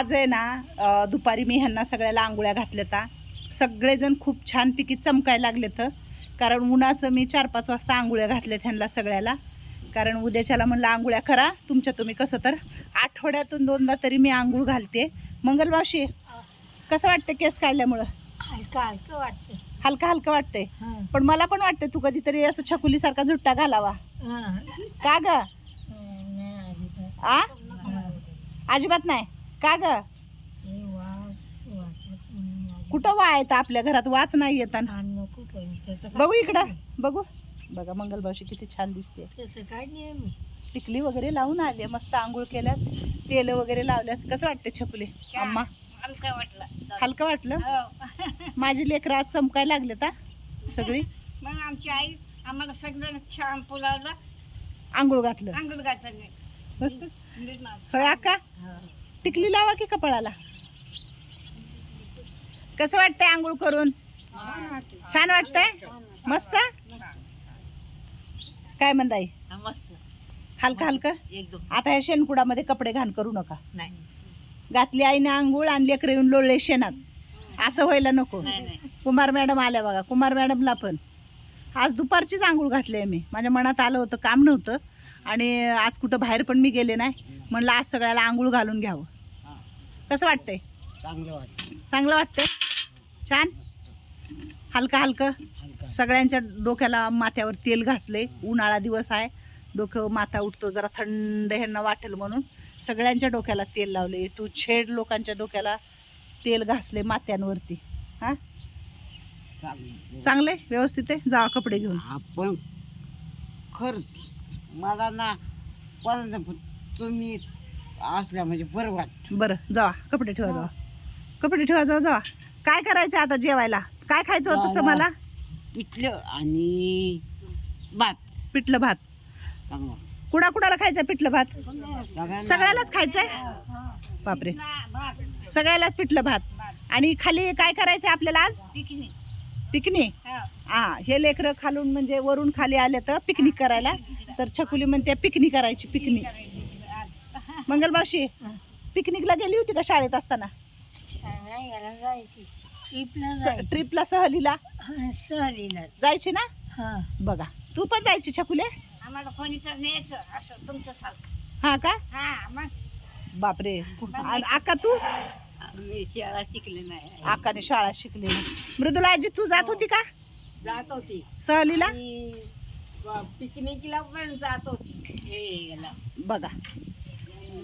आज आहे ना दुपारी मी ह्यांना सगळ्याला आंघोळ्या घातल्या ता सगळेजण खूप छान पिकी चमकायला लागले तर कारण उन्हाचं मी चार पाच वाजता आंघोळ्या घातल्यात ह्यांना सगळ्याला. कारण उद्याच्याला म्हणलं आंघोळ्या करा तुमच्या तुम्ही कसं तर. आठवड्यातून दोनदा तरी मी आंघोळ घालते. मंगलमावशी कसं वाटतं केस काढल्यामुळं? हलका हलकं वाटतं हलका हलका वाटतंय. पण मला पण वाटतं तू कधीतरी असं छकुलीसारखा झुट्टा घालावा. का ग. आ. अजिबात नाही? का ग? हे नाही. कुठं वाय आपल्या घरात? वाच नाही येताना काय- बघू इकडं. बघू. बघा मंगलबावशी किती छान दिसते. काय आहे? टिकली वगैरे लावून आली. मस्त आंघोळ केल्यात. तेल वगैरे लावल्यात. कसं वाटते छकुली अम्मा? हलका वाटला. हलकं वाटलं? हो. माझी लेकरं आज चमकायला लागले ता सगळी? मग आमची आई आम्हाला सगळ्यांना छान पुलावला आंघोळ घातलं. अंगल घातलं अक्का? टिकली लावा की कपाळाला? कसं वाटतंय आंघोळ करून? छान वाटतंय? मस्त? काय म्हणताय हलकं हलकं? आता ह्या शेणकुडामध्ये कपडे घाण करू नका. नाही. घातली आईने आंघोळ आणि लेकरं येऊन लोळले शेणात. असं व्हायला नको. कुमार मॅडम आल्या बघा. कुमार मॅडमला पण. आज दुपारचीच आंघोळ घातली आहे मी. माझ्या मनात आलं होतं काम नव्हतं. आणि आज कुठं बाहेर पण मी गेले नाही. म्हणलं आज सगळ्याला आंघोळ घालून घ्यावं. कसं वाटतंय? चांगलं वाटतं चांगलं वाटतंय? छान? हलकं हलकं. सगळ्यांच्या डोक्याला माथ्यावर तेल घासले उन्हाळा दिवस आहे. डोकं माथा उठतो जरा थंड ह्यांना वाटेल म्हणून. सगळ्यांच्या डोक्याला तेल लावले टू छेड लोकांच्या डोक्याला तेल घासले माथ्यांवरती. हां? चांगलं. व्यवस्थित आहे? जावा कपडे घेऊन. आपण खरंच मला ना पण तुम्ही असल्या म्हणजे बरं वाटतं बरं जावा कपडे ठेवा जावा. कपडे ठेवा जावा जावा. काय करायचं आता जेवायला? काय खायचं होतं जेवायला. मला पिठलं आणि भात. पिठलं भात. चांगलं. कुणा कुणाला खायचं पिठलं भात? सगळ्यांना. सगळ्यालाच खायचंय? बापरे. सगळ्यालाच पिठलं भात. आणि खाली काय करायचं आपल्याला आज? पिकनिक? हा. हे लेकरं खालून म्हणजे वरून खाली आले तर पिकनिक करायला. तर छकुली म्हणते पिकनिक करायची पिकनिक. मंगलमावशी पिकनिकला गेली होती का शाळेत असताना? याला जायची. ट्रिपला स- ट्रिपला सहलीला? सहलीला. जायची ना? हा. बघा. तू पण जायची छकुले? आम्हाला कोणीच न्यायचं असं तुमचं सारखं हा का? हा मग. बापरे. आणि आका तू? मी शाळा शिकले नाही. आकाने शाळा शिकली मृदुला आजी तू जात होती का? जात होती. सहलीला? पिकनिकला पण जात होती. हे याला. बघा.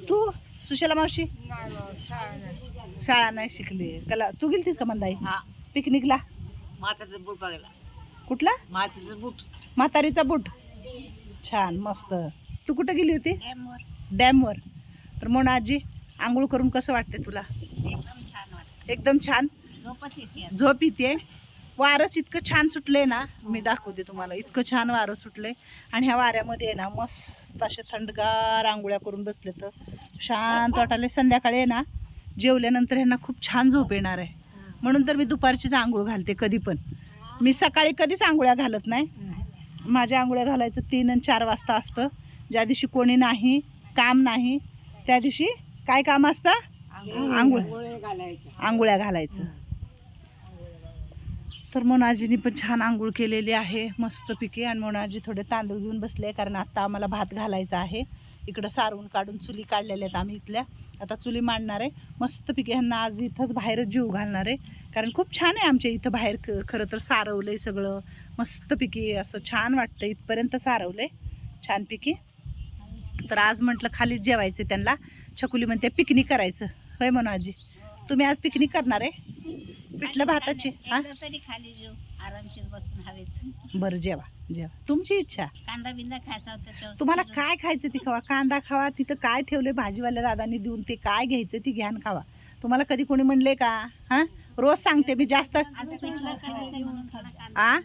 तू सुशला मावशी? शाळा नाही शिकली. त्याला तू गेलतीस का मंदाई? हा. पिकनिकला? माताचं बूट बघायला. कुठला? माताचं बूट. म्हातारीचा बूट. छान मस्त. तू कुठं गेली होती? डॅमवर. डॅमवर. तर म्हणून आजी आंघोळ करून कसं वाटते तुला? एकदम छान. झोपच येते झोप येते. वारंच इतकं छान सुटले ना मी दाखवते तुम्हाला. इतकं छान वारं सुटले आणि ह्या वाऱ्यामध्ये आहे ना मस्त असे थंडगार आंघोळ्या करून बसले तर शांत वाटाले संध्याकाळी ना जेवल्यानंतर ह्यांना खूप छान झोप येणार आहे. म्हणून तर मी दुपारचीच आंघोळ घालते कधी पण. मी सकाळी कधीच आंघोळ्या घालत नाही. माझ्या आंघोळ्या घालायचं तीन आणि चार वाजता असतं. ज्या दिवशी कोणी नाही काम नाही त्या दिवशी काय काम असतं? आंघोळ. आंघोळ्या घालायचं. तर मोनाजीनी पण छान आंघोळ केलेली आहे मस्तपैकी आणि मोनाजी थोडे तांदूळ घेऊन बसले कारण आता आम्हाला भात घालायचा आहे. इकडं सारवून काढून चुली काढलेल्या आहेत आम्ही इथल्या. आता चुली मांडणार आहे. मस्तपैकी ह्यांना आज इथंच बाहेरच जीव घालणार आहे. कारण खूप छान आहे आमच्या इथं बाहेर क- खरं तर सारवलं आहे सगळं मस्तपैकी असं छान वाटतं इथपर्यंत सारवलं आहे छानपैकी तर आज म्हटलं खालीच जेवायचं त्यांना. छकुली म्हणते पिकनिक करायचं. होय मोनाजी तुम्ही आज पिकनिक करणार आहे? पिठलं भाताची हा? एकदा तरी खाली जेव आरामशीर बसून हवेत. बरं जेवा जेवा. तुमची इच्छा. कांदा बिंदा खायचा होता त्याच्यावर तुम्हाला काय खायचं ती खावा? कांदा खावा तिथं काय ठेवले भाजीवाल्या दादांनी देऊन ते काय घ्यायचं ती घ्यान खावा. तुम्हाला कधी कोणी म्हणले का? हा? रोज सांगते मी जास्त. आज पिठलं खायचं म्हणून थोडा कांदा आ?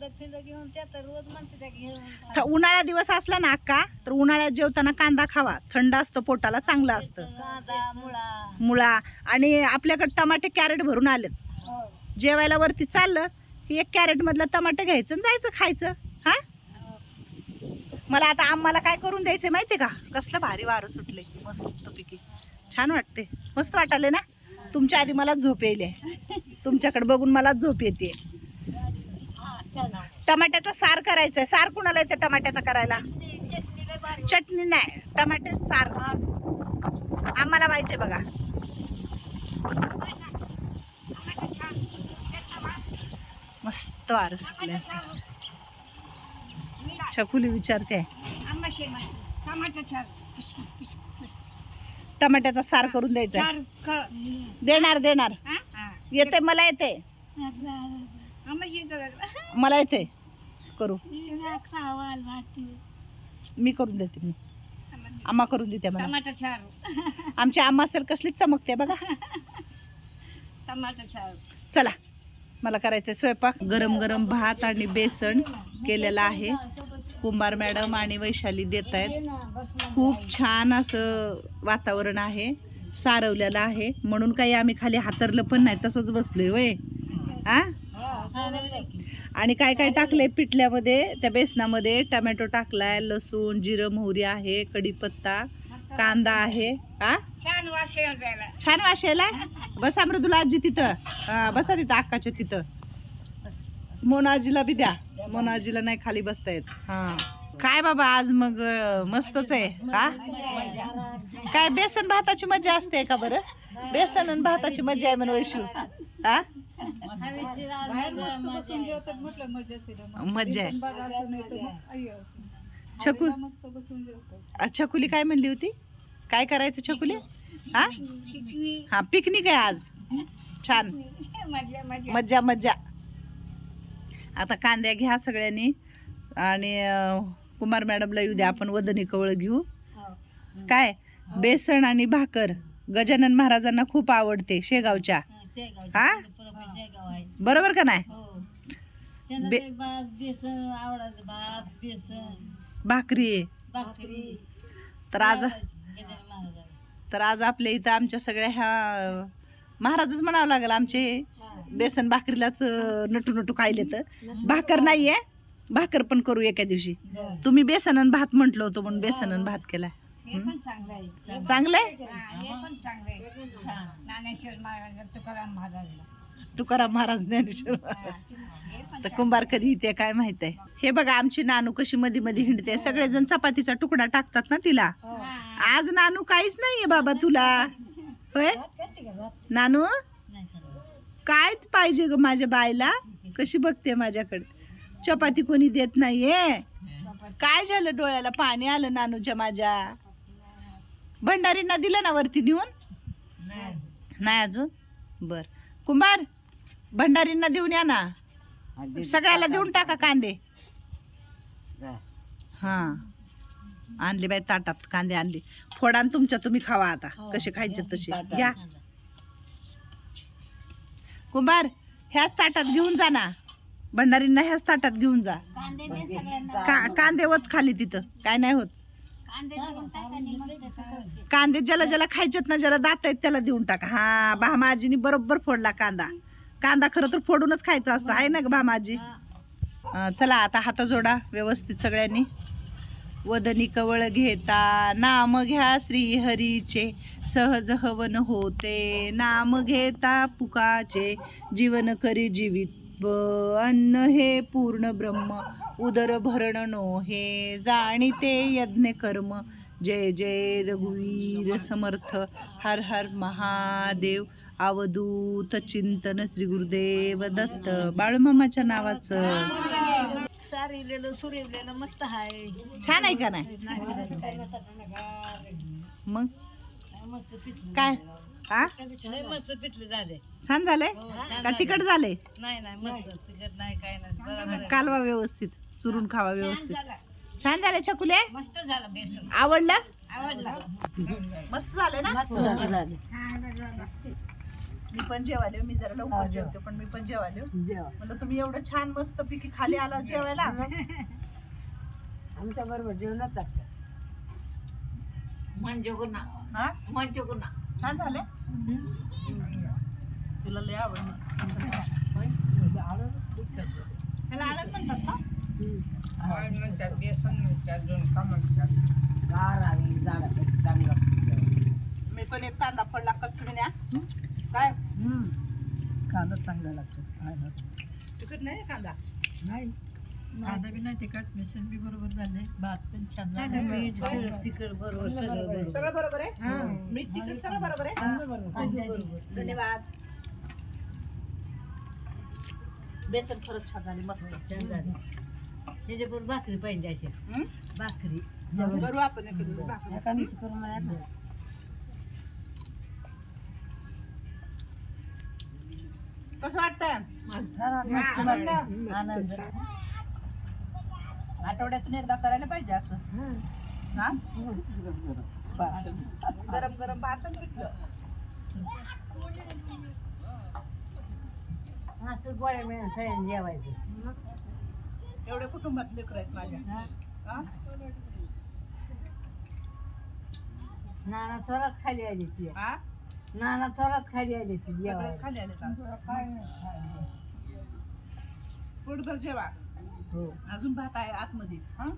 कांदा फिंदा घेऊन त्या तर रोज म्हणते त्या घेऊन थ- उन्हाळा दिवस असला ना अक्का तर उन्हाळ्यात जेवताना कांदा खावा. थंड असतं पोटाला चांगलं असतं. कांदा मुळा. मुळा. आणि आपल्याकडे टमाटे कॅरेट भरून आलेत. जेवायला वरती चाललं की एक कॅरेट मधलं टमाटे घ्यायचं आणि जायचं खायचं. हा? मला आता आम्हाला काय करून द्यायचं माहितीये का? कसलं भारी वारं सुटले मस्त पैकी. छान वाटते मस्त वाटाले ना? तुमच्या आधी मला झोप येईल तुमच्याकडे बघून मला झोप येते टमाट्याचा सार करायचंय. सार कुणाला येतं टमाट्याचा करायला? चटणी नाही. टमाटे सार. आम्हाला माहिती आहे बघा. मस्त वारं सुटले छकुली विचारते. टमाट्याचा सार करून द्यायचा. देणार देणार. येते मला येते मला येते. करू. मी करून देते मी. आम्हा करून देते मला आमची आम्हा असेल कसलीच चमकते बघा. चला. मला करायचं स्वयंपाक. गरम गरम भात आणि बेसन केलेला आहे. कुंभार मॅडम आणि वैशाली देत आहेत. खूप छान असं वातावरण आहे. सारवलेलं आहे. म्हणून काही आम्ही खाली हातरलं पण नाही. तसंच बसलोय वय हा? आणि काय काय टाकलंय पिठल्यामध्ये? त्या बेसनामध्ये टमॅटो टाकलाय लसूण जिरं मोहरी आहे कढीपत्ता कांदा आहे. हा? छान वाशेला बसा मृदुला आजी तिथं. हा, बसा तिथं अक्काच्या तिथं. मोनाजीला बी द्या. मोनाजीला नाही खाली बसता येत. हा. काय बाबा आज मग मस्तच आहे. हा? काय बेसन भाताची मजा असते का बरं? बेसन आणि भाताची मजा आहे म्हण वैशू. हा? मजा आहे. छकुली काय म्हणली होती? काय करायचं छकुली हा? हा पिकनिक आहे आज. छान. मजा मजा. मज्जा मज्जा. आता कांद्या घ्या सगळ्यांनी. आणि कुमार मॅडमला येऊ द्या. आपण वदनी कवळ घेऊ. काय? बेसन आणि भाकर. गजानन महाराजांना खूप आवडते शेगावच्या. हा? बरोबर का नाही? बे- बेसन आवडायचं भात बेसन. भाकरी. भाकरी. तर आज तर आज आपल्या इथं आमच्या सगळ्या ह्या महाराजच म्हणावं लागेल आमचे. बेसन भाकरीलाच अं, नटू नटू खायले तर. भाकर नाहीये. भाकर पण करू एका दिवशी. तुम्ही बेसन आणि भात म्हटलं होतं म्हणून बेसन आणि भात केलाय. हे पण चांगलं आहे. चांगलंय हा, हे पण चांगलं आहे. ज्ञानेश्वर महाराज तुकाराम महाराजला. तुकाराम महाराज ज्ञानेश्वर महाराज. हे पण कुंभार कधी येते काय माहीत आहे? हे बघा आमची नानू कशी मध्ये मध्ये हिंडते. सगळेजण चपातीचा तुकडा टाकतात ना तिला. आज नानू काहीच नाहीये बाबा तुला. होय? नानू? कायच पाहिजे ग माझ्या बायला कशी बघते माझ्याकडे? चपाती कोणी देत नाहीये. काय झालं डोळ्याला? पाणी आलं नानूच्या माझ्या. भंडारींना दिलं ना वरती नेऊन? नाही अजून? बर. कुंभार भंडारींना देऊन या ना. सगळ्याला देऊन टाका कांदे. हा. आणले बाई ताटात कांदे आणले. फोडा आणि तुमच्या तुम्ही खावा आता. कसे खायचे तसे. घ्या कुंभार ह्याच ताटात घेऊन जा ना. भंडारींना ह्याच ताटात घेऊन जा. का कांदे होत खाली तिथं. काय नाही होत. कांदे ज्याला ज्याला खायचेत ना ज्याला दात आहेत त्याला देऊन टाका. हा भामाजीनी बरोबर फोडला कांदा. कांदा खरं तर फोडूनच खायचा असतो आहे ना भामाजी? चला आता हात जोडा व्यवस्थित सगळ्यांनी. वदनी कवळ घेता नाम घ्या श्री हरीचे सहज हवन होते नाम घेता पुकाचे. जीवन करी जीवित ब- अन्न हे पूर्ण ब्रह्म उदर भरण नो हे जाणीते यज्ञ कर्म. जय जय रघुवीर समर्थ हर हर महादेव. अवधूत चिंतन श्री गुरुदेव दत्त. बाळूमामाच्या नावाचं. सारिलेलं सुरिलेलं मस्त आहे. छान आहे का नाही? मग? काय? हा? मस्त पिठलं झाले. छान झालंय? का तिकट झालंय? नाही नाही मस्त. तिकट नाही काय नाही. बरोबर कालवा व्यवस्थित. चुरून खावा व्यवस्थित. छान झाले. छकुले? मस्त झालं बेसन. आवडलं? आवडला. मस्त झालं ना? मी पण जेवाले मी जरा लवकर जेवते पण मी पण जेवाले म्हणलं तुम्ही एवढं छान मस्त पिकी खाली आला जेवायला. आमच्या बरोबर जेवणात म्हणजे गुन्हा हा? म्हणजे गुन्हा छान झाले. तुला लय आवडलं. ह्याला आळत म्हणतात का? गार आणि चांगलं मी पण एक कांदा पडला कचमिन्या काय? कांदा चांगला लागतो. तिकट नाही. कांदा? नाही. कांदा बी नाही तिखट मिशन बी बरोबर झाले भात पण छान झाले मीठ सगळं तिखट बरोबर सगळं बरोबर. सगळं बरोबर आहे? मीठ तिखट सगळं बरोबर आहे? धन्यवाद. बेसन खरंच छान झाली मस्त. त्याच्याबरोबर भाकरी पाहिजे अशी हं? भाकरी. करू आपण एक दिवस. कसं वाटतंय मस्त. मस्त. आनंद? आनंद. आठवड्यातून एकदा करायला पाहिजे असं. हं. हा गरम गरम भात असं गोळ्या मिळून सगळ्यांनी जेवायचं. एवढे कुटुंबात लेकर आहेत माझ्या? नाना थोरात खाली आली ती. हा? नाना थोरात खाली आली ती जेवायला. खाली आले पोटभर जेवा. अजून भात आहे आतमध्ये. हा?